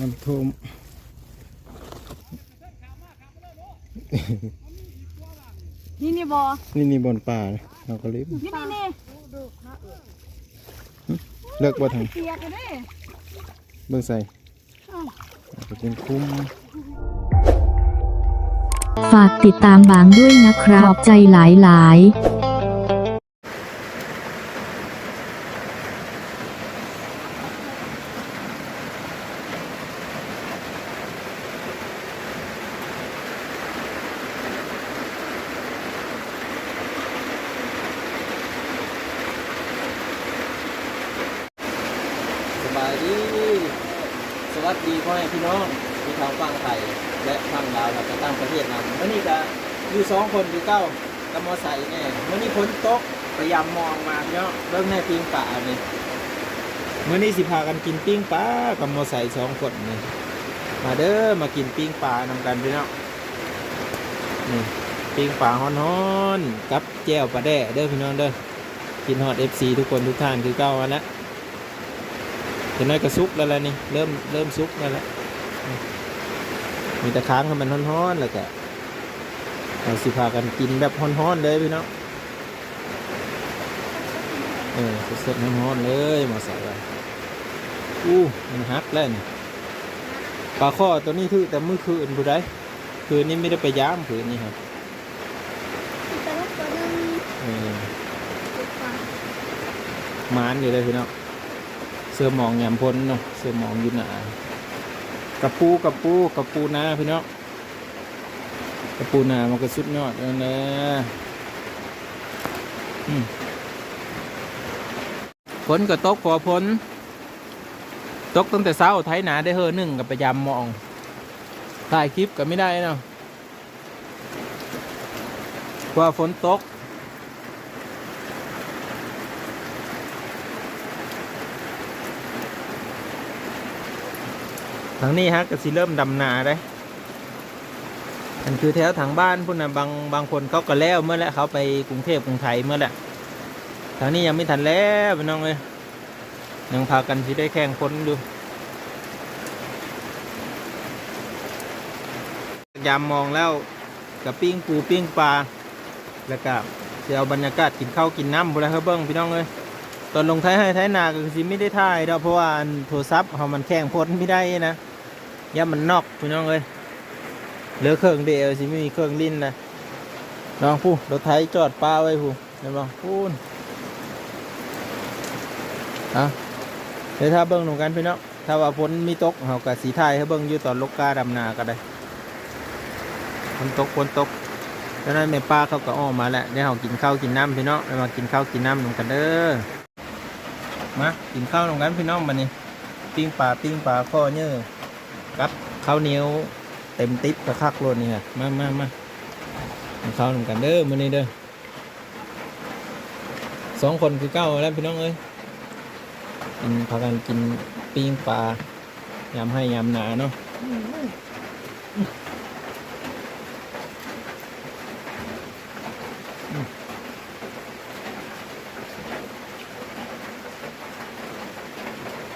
น้ำท่วมนี่นี่บอนี่นี่บนป่าเราก็ลิบนี่นี่นี่เลิกบ่ทางเปียกกันเด้เบิ่งใส่อ้าวก็เป็นคุ้มฝากติดตามบางด้วยนะครับขอบใจหลาย ๆ สบายดี สวัสดี พ่อแม่พี่น้องที่ทางฝั่งไทยและฝั่งลาวและต่างประเทศนำวันนี้ก็อยู่สองคนอยู่เก้ากับมอไซค์แน่วันนี้ฝนตกพยายามมองมาพี่น้องเริ่มแน่ปิ้งปลาเนี่มื่อนี้สิพากันกินปิ้งปลากับมอไซค์สองคนนี่มาเด้อมากินปิ้งปลานำกันพี่น้องนี่ปิ้งปลาฮ้อนๆกับแจ่วปลาแด่เด้อพี่น้องเด้อกินฮอด FC ทุกคนทุกท่านคือเก้าวันละ เห็นน้อยก็ซุกแล้วล่ะนี่ เริ่มเริ่มซุกแล้วละมีแต่ค้างให้มันฮ้อนๆแล้วก็เราสิพากันกินแบบฮ้อนๆเลยพี่น้องเออสดๆฮ้อนๆเลยมาใส่ไปอู้มันฮักแล้วนี่ปลาข้อตัวนี้ถือแต่มือคืนผู้ใดคืนนี้ไม่ได้ไปย้ำคืนนี้ครับแต่ว่าตัวนึงเออติดปากมานอยู่เลยพี่น้อง เสื้อหมองแหยมพ้นเนาะเสื้อหมองยู่หนากระปูกระปูกระปูนาพี่น้องกระปูนามันก็สุดยอดแล้วนะอืมฝนก็ตกพอฝนตกตั้งแต่เช้าไทยหนาได้เฮอหนึ่งกับพยายามมองถ่ายคลิปก็ไม่ได้เนาะว่าฝนตกางนี้ฮะก็สิเริ่มดำนาได้มันคือแถวทางบ้านพุ่นนะบางบางคนเขาก็แล้วเมื่อแล้วเขาไปกรุงเทพกรุงไทยเมื่อแล้วทางนี้ยังไม่ทันแล้วพี่น้องเลยยังพากันสิได้แข่งคนดูยามมองแล้วกับปิ้งปูปิ้งปลาแล้วก็จะเอาบรรยากาศกินข้าวกินน้ำบุไรเขาเบิ้งพี่น้องเลยตอนลงท้ายให้ท้ายนาก็สิไม่ได้ถ่ายดอกเพราะว่าอันโทรศัพท์เขามันแข่งพ้นไม่ได้นะ ย่ามันนอกพี่น้องเลยเหลือเครื่องเดียวสิไม่มีเครื่องลิ้นนะน้องผู้รถไถจอดป้าไว้ผู้เห็นบ่พูนเอาเดี๋ยวถ้าเบิ้งหนูกันพี่น้องถ้าว่าพ้นมีตกเขากับสีไทยให้เบิ้งอยู่ตอนลกกาดำนาก็ได้ฝนตกฝนตกแล้วนั้นแม่ป้าเขาก็อ้อมมาแล้วเดี๋ยวเขากินข้าวกินน้ำพี่น้องเดี๋ยวมากินข้าวกินน้ำนำกันเด้อมากินข้าวตรงกันพี่น้องมานี่ปิ้งปลาปิ้งปลาข้อเนื้อ กับข้าวเหนียวเต็มติ๊บกระคักโลดนี่ค่ะมามามากินข้าวตรงกันเด้อมานี่เด้อสองคนคือเก้าแล้วพี่น้องเอ้ยกินพากันกินปิ้งปลายำให้ยำหนาเนาะ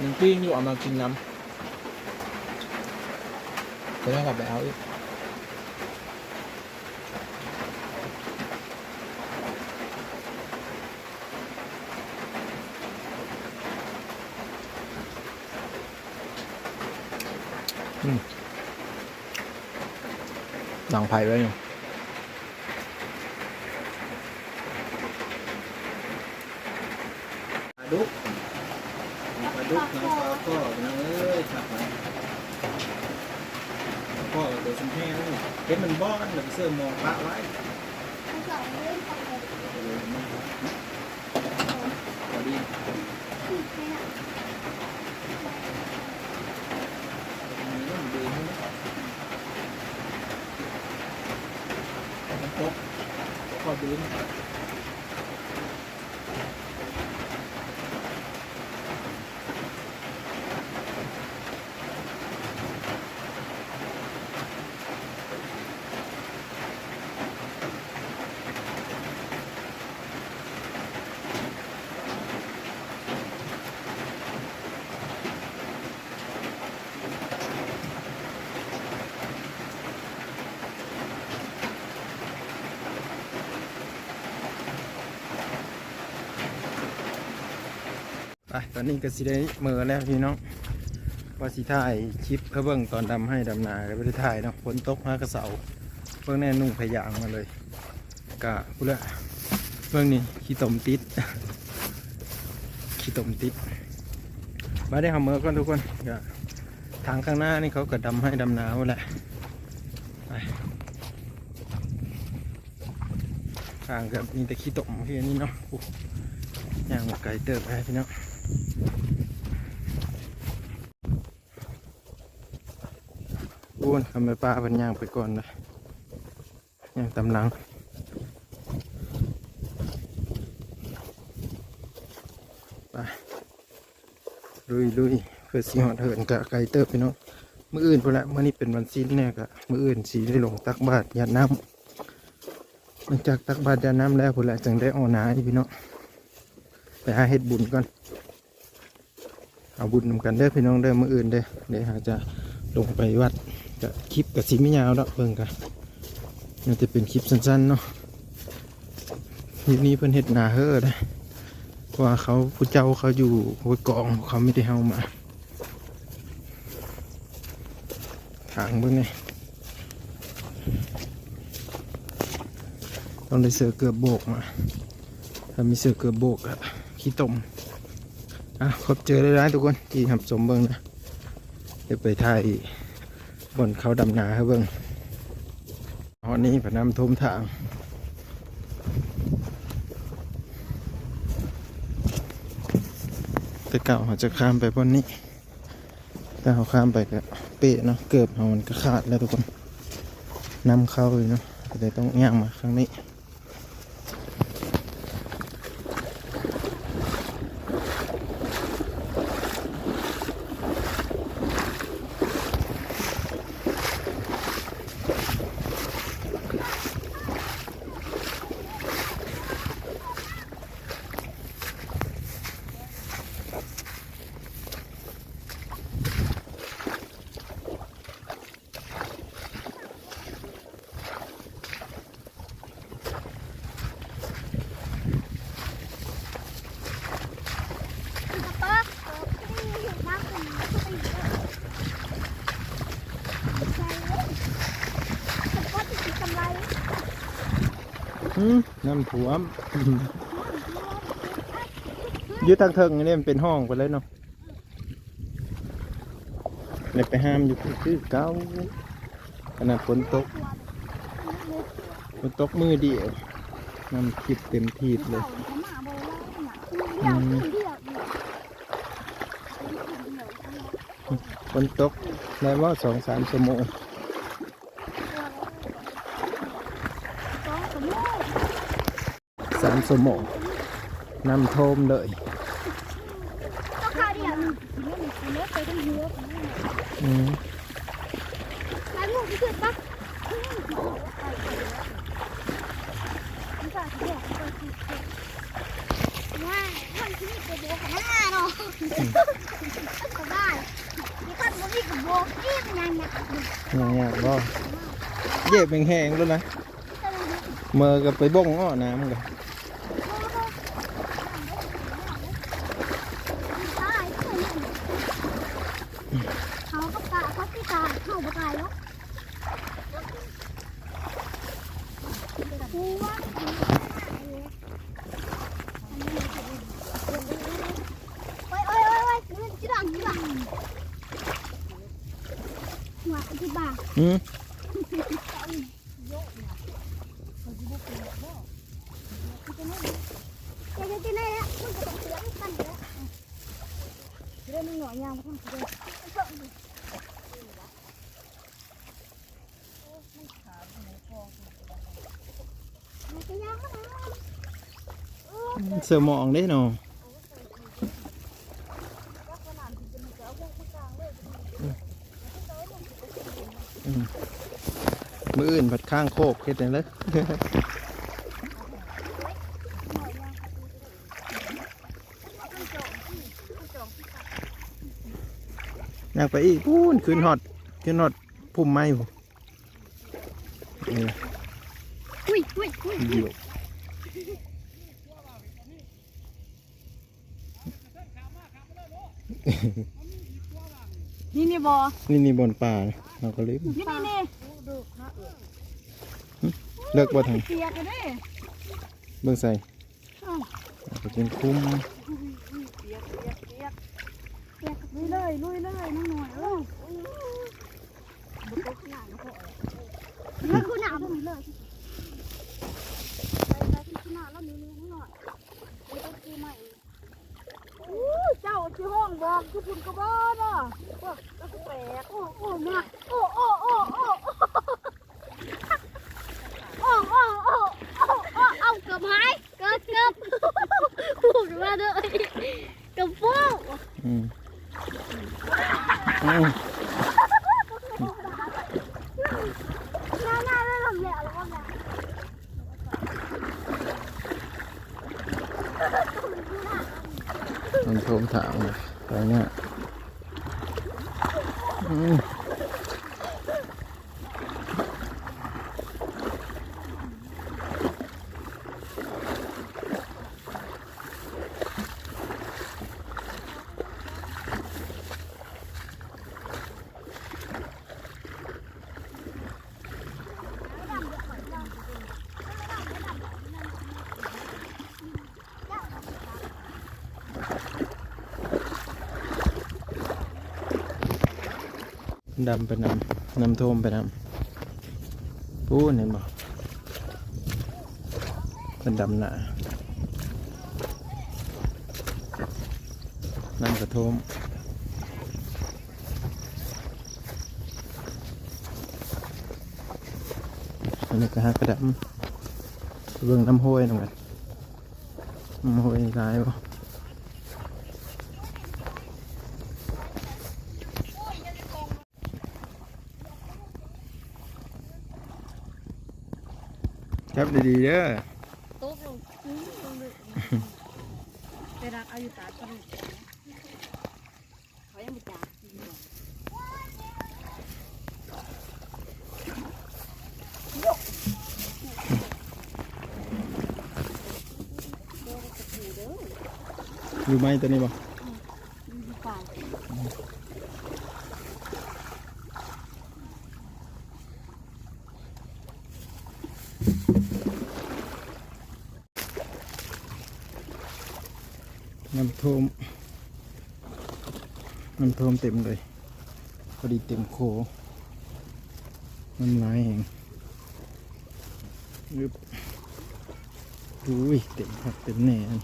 มันปิ้งอยู่เอามากินน้ำ เดี๋ยวเรากลับไปเอาอีก ดังไผ่ไว้อยู่ปลาดุกปลาดุกน้ำปลาข้อน้ำเอ้ยขับมาข้อเดี๋ยวชุมแพงนี่ เห็นมันบ้อนแล้วไปเสื้อมองปลาไว้พอดีที่แค่มีน้ำดีให้มันตกข้อดื้ อนนี้ก็สิได้เมื่อแล้วพี่น้องว่าสิถ่ายคลิปเพื่อเบิ่งตอนดำให้ดำนาก็ไม่ได้ถ่ายเนาะฝนตกมากระเสาเบิ่งแน่นุ่งพยางมาเลยกะพูละเบิ่งนี่ขี้ตมติดขี้ตมติดมาได้ทำเมื่อก่อนทุกคนก็ทางข้างหน้านี่เขาก็ดำให้ดำนาหมดแหละไปทางกับมีแต่ขี้ตมพี่นนี้เนาะอย่างไก่เติบไปพี่น้อง อ้นทำไปป้าเพันย่างไปก่อนเลยย่างตำหลังไปลุยลุยเพื่อสีหอดเหินกะไก่เติบพี่น้องมื่ออื่นพุ่นละเมื่อนี้เป็นวันสิ้นแน่กะมื่ออื่นสีได้ลงตักบาตรยาดน้ำหลังจากตักบาตรยาดน้ำแล้วพุ่นละจังได้เออนาพี่น้องไปหาเฮ็ดบุญก่อนเอาบุญนำกันเด้อพี่น้องเด้อมื่ออื่นเด้อเดี๋ยวหาจะลงไปวัด ก็คลิปกับสีไม่ยาวดอกเบิ่งกันมันจะเป็นคลิปสั้นๆเนาะคลิปนี้เพิ่นเฮ็ดนาเฮอนะเพราะว่าเขาผู้เจ้าเขาอยู่หัวกองเขาไม่ได้เฮามาทางเบิ่งนี่ต้องได้เสือเกือบโบกมา ถ้ามีเสือเกือบโบกอะขี้ตมอะขอบเจอได้ร้ายทุกคนที่ทำสมเบิ่งนะเดี๋ยวไปถ่าย บนเขาดำนาครับเบิ้งตอนนี้พน้ำท่วมทางแต่เก่าเขาจะข้ามไปบนนี้แต่เขาข้ามไปก็เปะเนาะเกือบเขามันก็ขาดแล้วทุกคนนำเข้าเลยเนาะก็เลยต้องย่างมาครั้งนี้ กระเป๋าที่น้ำเป็นที่ไปใช่เลยกระเป๋าที่ติดกำไร อืม น้ำท่วมอยืดทางเทิงนี่มันเป็นห้องไปเลยเนาะเลยไปห้ามอยู่คือเก้าขนาดฝนตกฝนตกมือเดียวน้ำคิดเต็มทีเลยฝนตกได้ว่าสองสามชั่วโมงสามชั่วโมงน้ำท่มเลยเดียวนึงเนื้อไปได้เยอะอืมแล้วงูที่สุดปะมันก็เดียวก็คือว่ามันที่นี่กระโบกหน้าเนาะก็ได้ที่มันมันมีกระโบกจิ้มยังยอย่างเงี้ยบ่เย็บแห้งๆแล้วนะเมื่อก็ไปบ้งอ้อน้ำกัน เขาก็ตาเขาที่ตาเข้าไปตายแล้วกูว่าโอ้ยโอ้ยโอ้ยโอ้ยมันจีดังจีดังหัวจีบ้าอืมจะจะจะได้แล้วมันจะต้องเสียงกันแล้ว เรื่องหน่อยยางมาทำเรื่องเสือมองได้เนาะมืออื่นผัดข้างโคกเฮ็ดจังเลย ยากไปอีกพูนขึ้นฮอดขึ้นฮอดพุ่มไม้ผมนี่อุ้ยอุ้ยอุ้ยเดียวนี่นี่บอนี่นี่บนป่าเราก็เล็บนี่นี่นี่เลิกบ่ทางเปียกกันดิเบิ่งใส่ก็เป็นคุ้ม เปียกเปียกเปียกเปียก ลุยเลยน้องหน่อยเออมันคือหนาวตรงนี้เลยไปไปที่หน้าแล้วมีนี่น้องหน่อยไปต้นปีใหม่อู้เจ้าที่ห้องบอกทุกคนก็บ้าเนาะว่าแล้วก็แปลกโอ้โอ้มาโอ้โอ้โอ้โอ้ โอ้โอ้โอ้โอ้โอ้เอาเกือบหายเกือบเกือบพูดมาเลยเกือบฟู อืมอ้าว หน้าหน้าไม่ทำแล้วแล้วก็แบบ ถามนะอะไรเงี้ย ดำไปนำน้ำโทมไปนำปูนเห็นบ่เป็นดำหนานั่นกระโทมอันนี้ก็ฮักกระดำเบิ่งน้ำห้วยหน่อยน้ำห้วยร้ายบ่ ครับดีๆเด้อโต๊ะลงลงเลยไปรักอายุตาตอนนี้เขายังไม่จ่ายอยู่ไหมตัวนี้บ่ ดีกว่า น้ำท่วมน้ำท่วมเต็มเลยพอดีเต็มโคน้ำลายแห้งยึบอุ้ยเต็มคักเต็มแน่น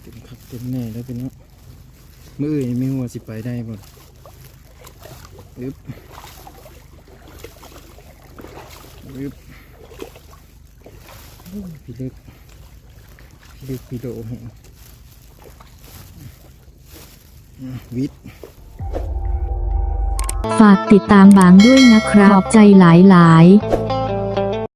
เต็มคักเต็มแน่แล้วเป็นเนาะมืออื่นมีหัวสิไปได้บ่ยึบยึบอ้ยพี่เล็ก พี่เล็กพี่โลแห่งอะวิทฝากติดตามบางด้วยนะครับขอบใจหลายๆ